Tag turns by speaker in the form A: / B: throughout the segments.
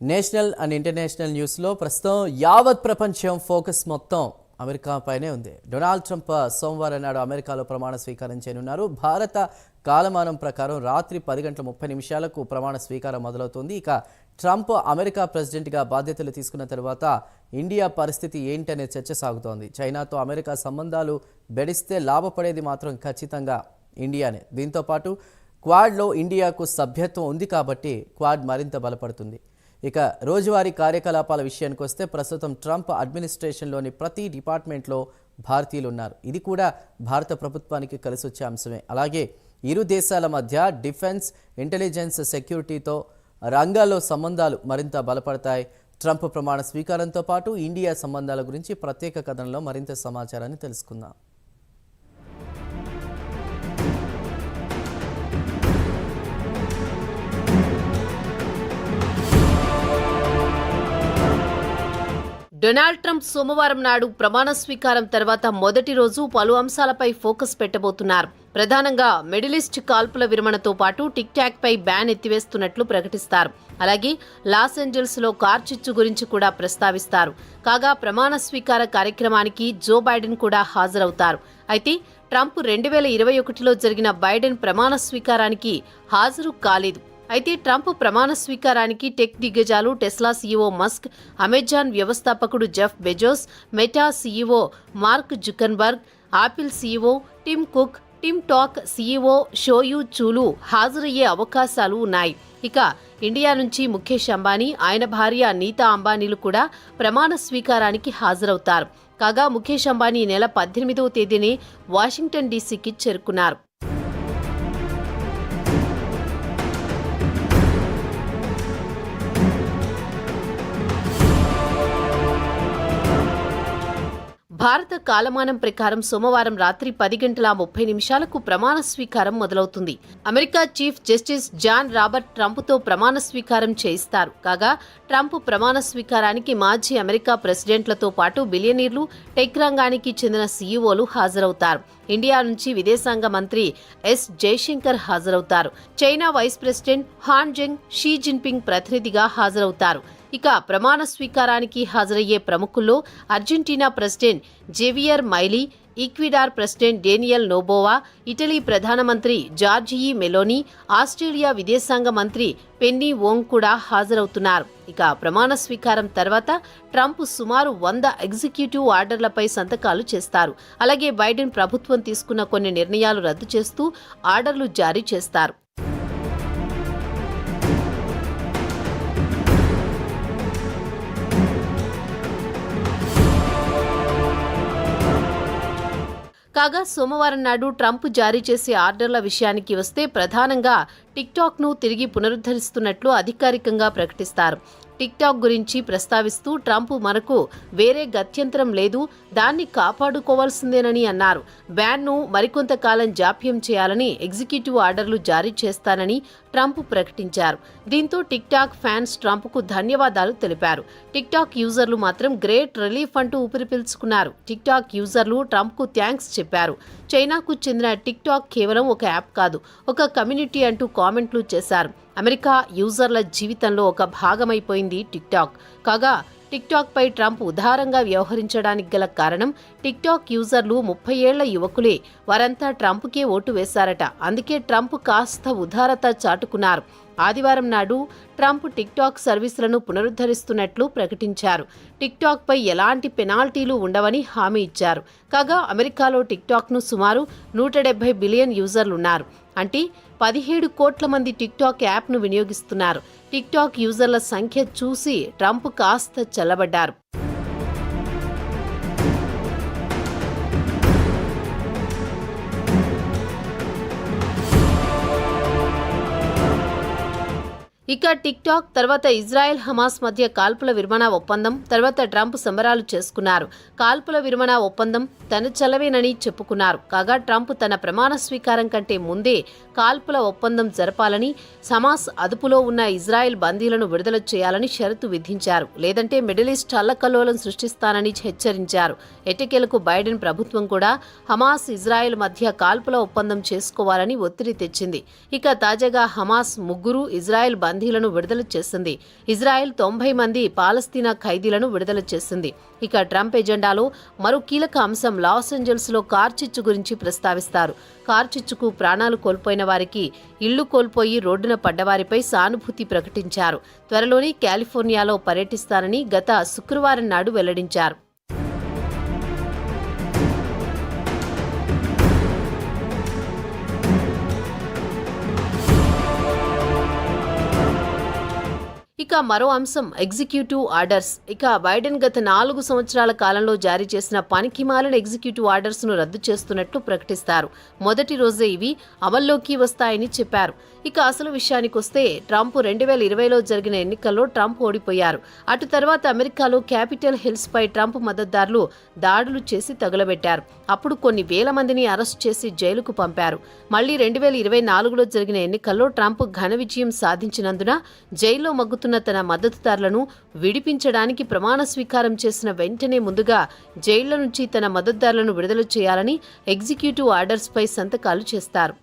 A: National and international న్యూస్లో ప్రస్తుతం యావత్ ప్రపంచం ఫోకస్ మొత్తం అమెరికా పైనే ఉంది. డొనాల్డ్ ట్రంప్ సోమవారం నాడు అమెరికాలో ప్రమాణ స్వీకారం చేయనున్నారు. భారత కాలమానం ప్రకారం రాత్రి పది గంటల ముప్పై నిమిషాలకు ప్రమాణ స్వీకారం మొదలవుతుంది. ఇక ట్రంప్ అమెరికా ప్రెసిడెంట్గా బాధ్యతలు తీసుకున్న తర్వాత ఇండియా పరిస్థితి ఏంటనే చర్చ సాగుతోంది. చైనాతో అమెరికా సంబంధాలు బెడిస్తే లాభపడేది మాత్రం ఖచ్చితంగా ఇండియానే. దీంతో పాటు క్వాడ్లో ఇండియాకు సభ్యత్వం ఉంది కాబట్టి క్వాడ్ మరింత బలపడుతుంది. ఇక రోజువారీ కార్యకలాపాల విషయానికి వస్తే ప్రస్తుతం ట్రంప్ అడ్మినిస్ట్రేషన్లోని ప్రతి డిపార్ట్మెంట్లో భారతీయులు ఉన్నారు ఇది కూడా భారత ప్రభుత్వానికి కలిసి వచ్చే అంశమే. అలాగే ఇరు దేశాల మధ్య డిఫెన్స్ ఇంటెలిజెన్స్ సెక్యూరిటీతో రంగాల్లో సంబంధాలు మరింత బలపడతాయి. ట్రంప్ ప్రమాణ స్వీకారంతో పాటు ఇండియా సంబంధాల గురించి ప్రత్యేక కథనంలో మరింత సమాచారాన్ని తెలుసుకుందాం.
B: డొనాల్డ్ ట్రంప్ సోమవారం నాడు ప్రమాణ స్వీకారం తర్వాత మొదటి రోజు పలు అంశాలపై ఫోకస్ పెట్టబోతున్నారు. ప్రధానంగా మిడిలిస్ట్ కాల్పుల విరమణతో పాటు టిక్ టాక్ పై బ్యాన్ ఎత్తివేస్తున్నట్లు ప్రకటిస్తారు. అలాగే లాస్ ఏంజల్స్లో కార్చిచ్చు గురించి కూడా ప్రస్తావిస్తారు. కాగా ప్రమాణ స్వీకార కార్యక్రమానికి జో బైడెన్ కూడా హాజరవుతారు. అయితే ట్రంప్ రెండు వేల ఇరవై ఒకటిలో జరిగిన బైడెన్ ప్రమాణ స్వీకారానికి హాజరు కాలేదు. అయితే ట్రంప్ ప్రమాణ స్వీకారానికి టెక్ దిగ్గజాలు టెస్లా సీఈఓ మస్క్ అమెజాన్ వ్యవస్థాపకుడు Jeff Bezos Meta CEO Mark Zuckerberg Apple CEO Tim Cook TikTok CEO Shou చూలు హాజరయ్యే అవకాశాలు ఉన్నాయి. ఇక ఇండియా నుంచి ముఖేష్ అంబానీ ఆయన భార్య నీతా అంబానీలు కూడా ప్రమాణ స్వీకారానికి హాజరవుతారు. కాగా ముఖేష్ అంబానీ నెల పద్దెనిమిదవ తేదీనే వాషింగ్టన్ డీసీకి చేరుకున్నారు. భారత కాలమానం ప్రకారం సోమవారం రాత్రి పది గంటల ముప్పై నిమిషాలకు ప్రమాణ స్వీకారం మొదలవుతుంది. America chief justice John Robert ట్రంప్తో ప్రమాణ స్వీకారం చేయిస్తారు. కాగా ట్రంప్ ప్రమాణ స్వీకారానికి మాజీ అమెరికా ప్రెసిడెంట్లతో పాటు బిలియనీర్లు టెక్ రంగానికి చెందిన సీఈఓలు హాజరవుతారు. ఇండియా నుంచి విదేశాంగ మంత్రి ఎస్ జయశంకర్ హాజరవుతారు. China vice president Han Zheng Xi Jinping ప్రతినిధిగా హాజరవుతారు. ఇక ప్రమాణ స్వీకారానికి హాజరయ్యే ప్రముఖుల్లో Argentina president Javier Milei Ecuador president Daniel Noboa Italy ప్రధానమంత్రి జార్జియి మెలోని ఆస్ట్రేలియా విదేశాంగ మంత్రి పెన్నీ వోంగ్ కూడా హాజరవుతున్నారు. ఇక ప్రమాణ స్వీకారం తర్వాత ట్రంప్ సుమారు వంద ఎగ్జిక్యూటివ్ ఆర్డర్లపై సంతకాలు చేస్తారు. అలాగే బైడెన్ ప్రభుత్వం తీసుకున్న కొన్ని నిర్ణయాలు రద్దు చేస్తూ ఆర్డర్లు జారీ చేస్తారు. కాగా సోమవారం నాడు ట్రంప్ జారీ చేసే ఆర్డర్ల విషయానికి వస్తే ప్రధానంగా టిక్టాక్ను తిరిగి పునరుద్ధరిస్తున్నట్లు అధికారికంగా ప్రకటిస్తారు. టిక్టాక్ గురించి ప్రస్తావిస్తూ ట్రంప్ మనకు వేరే గత్యంతరం లేదు దాన్ని కాపాడుకోవాల్సిందేనని అన్నారు. బ్యాన్ను మరికొంతకాలం జాప్యం చేయాలని ఎగ్జిక్యూటివ్ ఆర్డర్లు జారీ చేస్తానని ట్రంప్ ప్రకటించారు. దీంతో టిక్టాక్ ఫ్యాన్స్ ట్రంప్కు ధన్యవాదాలు తెలిపారు. టిక్టాక్ యూజర్లు మాత్రం గ్రేట్ రిలీఫ్ అంటూ ఊపిరి పీల్చుకున్నారు. టిక్టాక్ యూజర్లు ట్రంప్కు థ్యాంక్స్ చెప్పారు. చైనాకు చెందిన టిక్టాక్ కేవలం ఒక యాప్ కాదు ఒక కమ్యూనిటీ అంటూ కామెంట్లు చేశారు. అమెరికా యూజర్ల జీవితంలో ఒక భాగమైపోయింది టిక్టాక్ కాగా టిక్టాక్ పై ట్రంప్ ఉదారంగా వ్యవహరించడానికి గల కారణం టిక్టాక్ యూజర్లు ముప్పై ఏళ్ళ యువకులే వారంతా ట్రంప్కే ఓటు వేశారట. అందుకే ట్రంప్ కాస్త ఉదారత చాటుకున్నారు. ఆదివారం నాడు ట్రంప్ టిక్టాక్ సర్వీసులను పునరుద్ధరిస్తున్నట్లు ప్రకటించారు. టిక్టాక్పై ఎలాంటి పెనాల్టీలు ఉండవని హామీ ఇచ్చారు. కాగా అమెరికాలో టిక్టాక్ను సుమారు నూట డెబ్బై బిలియన్ యూజర్లున్నారు. అంటే పదిహేడు కోట్ల మంది టిక్టాక్ యాప్ను వినియోగిస్తున్నారు. టిక్టాక్ యూజర్ల సంఖ్య చూసి ట్రంప్ కాస్త చల్లబడ్డారు. ఇక టిక్ టాక్ తర్వాత ఇజ్రాయెల్ హమాస్ మధ్య కాల్పుల విరమణ ఒప్పందం తర్వాత ట్రంప్ సంబరాలు చేసుకున్నారు. కాల్పుల విరమణ ఒప్పందం తన చలవేనని చెప్పుకున్నారు. కాగా ట్రంప్ తన ప్రమాణ స్వీకారం కంటే ముందే కాల్పుల ఒప్పందం జరపాలని హమాస్ అదుపులో ఉన్న ఇజ్రాయెల్ బందీలను విడుదల చేయాలని షరతు విధించారు. లేదంటే మిడిల్ ఈస్ట్ అల్లకల్లోలం సృష్టిస్తానని హెచ్చరించారు. ఎటకేలకు బైడెన్ ప్రభుత్వం కూడా హమాస్ ఇజ్రాయెల్ మధ్య కాల్పుల ఒప్పందం చేసుకోవాలని ఒత్తిడి తెచ్చింది. ఇక తాజాగా హమాస్ ముగ్గురు ఇజ్రాయెల్ బందీ బందీలను విడుదల చేసింది. ఇజ్రాయెల్ తొంభై మంది పాలస్తీనా ఖైదీలను విడుదల చేసింది. ఇక ట్రంప్ ఎజెండాలో మరో కీలక అంశం లాస్ ఏంజల్స్లో కార్చిచ్చు గురించి ప్రస్తావిస్తారు. కార్చిచ్చుకు ప్రాణాలు కోల్పోయిన వారికి ఇళ్ళు కోల్పోయి రోడ్డున పడ్డవారిపై సానుభూతి ప్రకటించారు. త్వరలోనే కాలిఫోర్నియాలో పర్యటిస్తారని గత శుక్రవారం నాడు వెల్లడించారు. ఇక మరో అంశం ఎగ్జిక్యూటివ్ ఆర్డర్స్ ఇక బైడెన్ గత నాలుగు సంవత్సరాల కాలంలో జారీ చేసిన పనికిమాలిన ఎగ్జిక్యూటివ్ ఆర్డర్స్ను రద్దు చేస్తున్నట్లు ప్రకటిస్తారు. మొదటి రోజే ఇవి అమల్లోకి వస్తాయని చెప్పారు. ఇక అసలు విషయానికి వస్తే ట్రంప్ రెండు వేల ఇరవైలో జరిగిన ఎన్నికల్లో ట్రంప్ ఓడిపోయారు. అటు తర్వాత అమెరికాలో క్యాపిటల్ హిల్స్ పై ట్రంప్ మద్దతుదారులు దాడులు చేసి తగులబెట్టారు. అప్పుడు కొన్ని వేల మందిని అరెస్ట్ చేసి జైలుకు పంపారు. మళ్ళీ రెండు వేల ఇరవై నాలుగులో జరిగిన ఎన్నికల్లో ట్రంప్ ఘన విజయం సాధించినందున జైల్లో మగ్గుతున్న తన మద్దతుదారులను విడిపించడానికి ప్రమాణ స్వీకారం చేసిన వెంటనే ముందుగా జైళ్ళ నుంచి తన మద్దతుదారులను విడుదల చేయాలని ఎగ్జిక్యూటివ్ ఆర్డర్స్పై సంతకాలు చేస్తారు.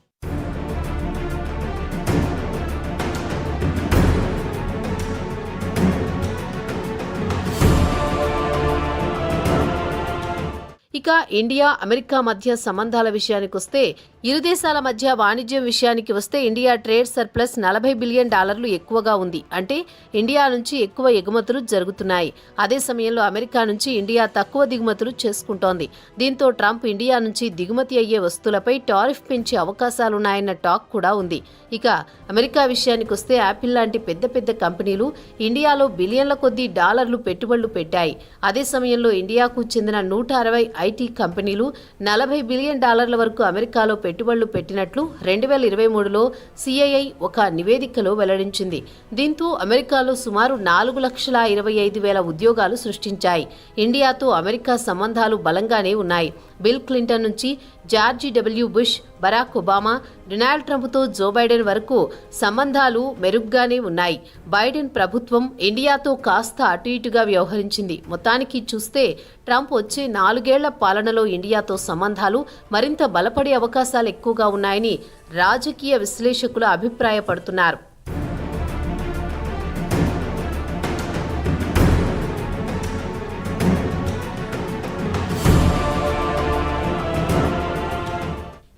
B: ఇక ఇండియా అమెరికా మధ్య సంబంధాల విషయానికి వస్తే ఇరు దేశాల మధ్య వాణిజ్యం విషయానికి వస్తే ఇండియా ట్రేడ్ సర్ప్లస్ నలభై బిలియన్ డాలర్లు ఎక్కువగా ఉంది. అంటే ఇండియా నుంచి ఎక్కువ ఎగుమతులు జరుగుతున్నాయి. అదే సమయంలో అమెరికా నుంచి ఇండియా తక్కువ దిగుమతులు చేసుకుంటోంది. దీంతో ట్రంప్ ఇండియా నుంచి దిగుమతి అయ్యే వస్తువులపై టారిఫ్ పెంచే అవకాశాలున్నాయన్న టాక్ కూడా ఉంది. ఇక అమెరికా విషయానికి వస్తే యాపిల్ లాంటి పెద్ద పెద్ద కంపెనీలు ఇండియాలో బిలియన్ల కొద్దీ డాలర్లు పెట్టుబడులు పెట్టాయి. అదే సమయంలో ఇండియాకు చెందిన నూట అరవై ఐటీ కంపెనీలు నలభై బిలియన్ డాలర్ల వరకు అమెరికాలో పెట్టుబడులు పెట్టినట్లు రెండు వేల ఇరవై మూడులో సిఐఐ ఒక నివేదికలో వెల్లడించింది. దీంతో అమెరికాలో సుమారు నాలుగు లక్షల ఇరవై ఐదు వేల ఉద్యోగాలు సృష్టించాయి. ఇండియాతో అమెరికా సంబంధాలు బలంగానే ఉన్నాయి. బిల్ క్లింటన్ నుంచి George W Bush Barack Obama Donald ట్రంప్తో Joe Biden వరకు సంబంధాలు మెరుగ్గానే ఉన్నాయి. బైడెన్ ప్రభుత్వం ఇండియాతో కాస్త అటు ఇటుగా వ్యవహరించింది. మొత్తానికి చూస్తే ట్రంప్ వచ్చే నాలుగేళ్ళ పాలనలో ఇండియాతో సంబంధాలు మరింత బలపడే అవకాశాలు ఎక్కువగా ఉన్నాయని రాజకీయ విశ్లేషకులు అభిప్రాయపడుతున్నారు.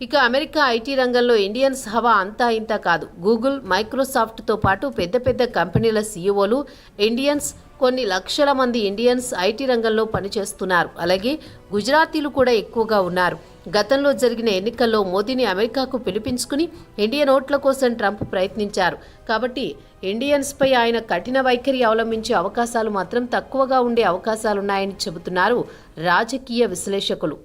B: ఇక అమెరికా ఐటీ రంగంలో ఇండియన్స్ హవా అంతా ఇంత కాదు. గూగుల్ మైక్రోసాఫ్ట్తో పాటు పెద్ద పెద్ద కంపెనీల సీఈఓలు ఇండియన్స్ కొన్ని లక్షల మంది ఇండియన్స్ ఐటీ రంగంలో పనిచేస్తున్నారు. అలాగే గుజరాతీలు కూడా ఎక్కువగా ఉన్నారు. గతంలో జరిగిన ఎన్నికల్లో మోదీని అమెరికాకు పిలిపించుకుని ఇండియన్ ఓట్ల కోసం ట్రంప్ ప్రయత్నించారు. కాబట్టి ఇండియన్స్పై ఆయన కఠిన వైఖరి అవలంబించే అవకాశాలు మాత్రం తక్కువగా ఉండే అవకాశాలున్నాయని చెబుతున్నారు రాజకీయ విశ్లేషకులు.